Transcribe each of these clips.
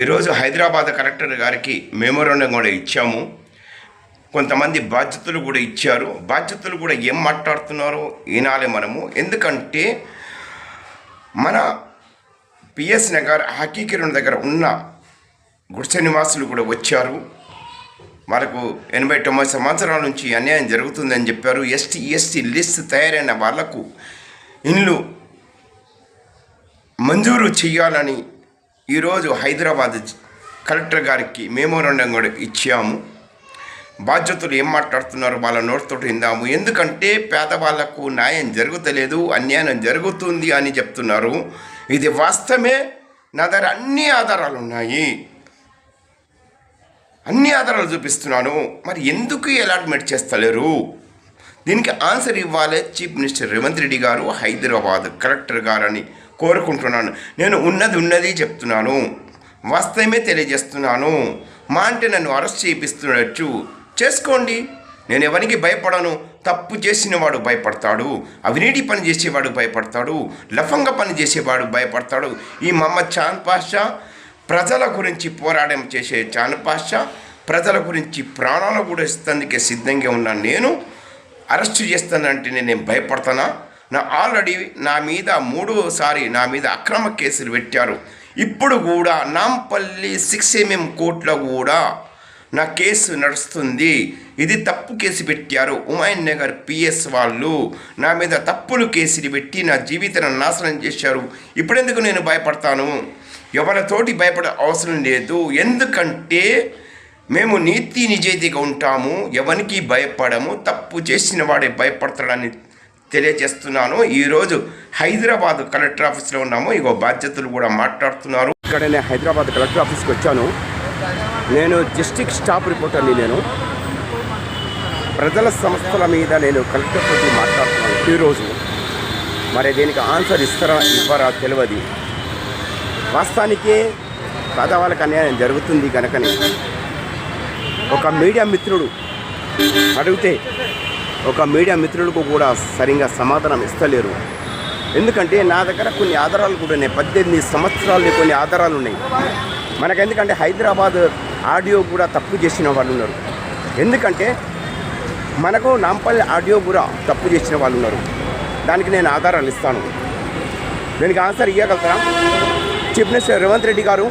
ఈరోజు హైదరాబాద్ కలెక్టర్ గారికి మెమోరాండం కూడా ఇచ్చాము. కొంతమంది బాధ్యతలు కూడా ఇచ్చారు. బాధ్యతలు కూడా ఏం మాట్లాడుతున్నారో వినాలి మనము. ఎందుకంటే మన పిఎస్ నగర్ హాకీకిరణ్ దగ్గర ఉన్న గుడిసె నివాసులు కూడా వచ్చారు. మనకు ఎనభై తొమ్మిది సంవత్సరాల నుంచి అన్యాయం జరుగుతుందని చెప్పారు. ఎస్టీ ఎస్టీ లిస్ట్ తయారైన వాళ్ళకు ఇండ్లు మంజూరు చేయాలని ఈరోజు హైదరాబాద్ కలెక్టర్ గారికి మెమోరాండం కూడా ఇచ్చాము. బాధ్యతలు ఏం మాట్లాడుతున్నారో వాళ్ళ నోటితో విందాము. ఎందుకంటే పేదవాళ్ళకు న్యాయం జరుగుతలేదు అన్యాయం జరుగుతుంది అని చెప్తున్నారు. ఇది వాస్తవమే. నా దగ్గర అన్ని ఆధారాలు ఉన్నాయి. అన్ని ఆధారాలు చూపిస్తున్నాను. మరి ఎందుకు అలాట్మెంట్ చేస్తలేరు? దీనికి ఆన్సర్ ఇవ్వాలి చీఫ్ మినిస్టర్ రేవంత్ రెడ్డి గారు హైదరాబాద్ కలెక్టర్ గారని కోరుకుంటున్నాను. నేను ఉన్నది ఉన్నది చెప్తున్నాను. వాస్తవమే తెలియజేస్తున్నాను. మా అంటే నన్ను అరెస్ట్ చేయిస్తున్నట్టు చేసుకోండి. నేను ఎవరికి భయపడను? తప్పు చేసిన వాడు భయపడతాడు. అవినీతి పని చేసేవాడు భయపడతాడు. లఫంగ పని చేసేవాడు భయపడతాడు. ఈ మమ్మ చాంద్ పాషా ప్రజల గురించి పోరాటం చేసే చాంద్ పాషా ప్రజల గురించి ప్రాణాలు కూడా ఇస్తందుకే సిద్ధంగా ఉన్న నేను అరెస్టు చేస్తానంటే నేను భయపడతానా? నా ఆల్రెడీ నా మీద మూడోసారి నా మీద అక్రమ కేసులు పెట్టారు. ఇప్పుడు కూడా నాంపల్లి సిక్స్ ఎంఎం కోర్టులో కూడా నా కేసు నడుస్తుంది. ఇది తప్పు కేసు పెట్టారు. ఉమాయన్ నగర్ పిఎస్ వాళ్ళు నా మీద తప్పులు కేసులు పెట్టి నా జీవితాన్ని నాశనం చేశారు. ఇప్పుడెందుకు నేను భయపడతాను? ఎవరితోటి భయపడే అవసరం లేదు. ఎందుకంటే మేము నీతి నిజాయితీగా ఉంటాము. ఎవరికి భయపడము? తప్పు చేసిన వాడే భయపడతాడని తెలియజేస్తున్నాను. ఈరోజు హైదరాబాద్ కలెక్టర్ ఆఫీస్లో ఉన్నాము. ఇగో బాధ్యతలు కూడా మాట్లాడుతున్నారు. ఇక్కడ నేను హైదరాబాద్ కలెక్టర్ ఆఫీస్కి వచ్చాను. నేను డిస్టిక్ స్టాఫ్ రిపోర్టర్ని నేను. ప్రజల సంస్థల మీద నేను కలెక్టర్ తోటి మాట్లాడుతున్నాను. ఈరోజు మరి దీనికి ఆన్సర్ ఇస్తారా ఇవ్వరా తెలియదు. వాస్తవానికి పేదవాళ్ళకి అన్యాయం జరుగుతుంది కనుకని ఒక మీడియా మిత్రుడు అడిగితే ఒక మీడియా మిత్రులకు కూడా సరిగా సమాధానం ఇస్తలేరు. ఎందుకంటే నా దగ్గర కొన్ని ఆధారాలు కూడా ఉన్నాయి. పద్దెనిమిది సంవత్సరాలు కొన్ని ఆధారాలు ఉన్నాయి. మనకు ఎందుకంటే హైదరాబాద్ ఆడియో కూడా తప్పు చేసిన వాళ్ళు ఉన్నారు. ఎందుకంటే మనకు నాంపల్లి ఆడియో కూడా తప్పు చేసిన వాళ్ళు ఉన్నారు. దానికి నేను ఆధారాలు ఇస్తాను. దీనికి ఆన్సర్ ఇవ్వగలుగుతారా చీఫ్ మినిస్టర్ రేవంత్ రెడ్డి గారు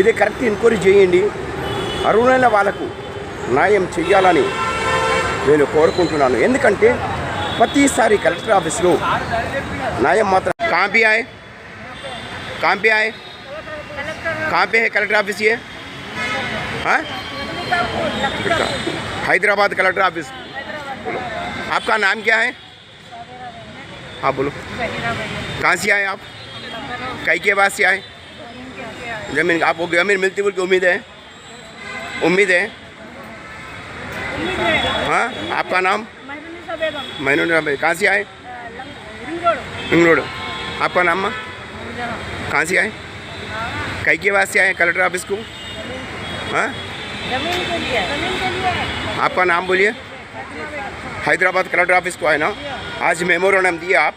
ఇది కరెక్ట్ ఎంక్వైరీ చేయండి. అరుణైన వాళ్ళకు న్యాయం చెయ్యాలని నేను కోరుకుంటున్నాను ఎందుకంటే ప్రతిసారి కలెక్టర్ ఆఫీస్లో న్యాయం మాత్రం కాంపి ఆయ్ కాంపి ఆయ్ कहाँ पे है कलेक्टर ऑफिस ये हाँ हैदराबाद कलेक्टर ऑफिस बोलो आपका नाम क्या है हाँ बोलो कहाँ से आए आप कई के बाद से आए जमीन आपको जमीन मिलती बोल की उम्मीद है उम्मीद है हाँ? आपका नाम? मैनू कहाँ से आए? रिंग रोड आपका नाम माँ? कहाँ से आए? कई के से आए कलेक्टर ऑफ़िस को? हाँ? ज़मीन के लिए। ज़मीन के लिए। आपका नाम बोलिए। हैदराबाद कलेक्टर ऑफ़िस को आए ना? आज मेमोरेंडम दिया आप।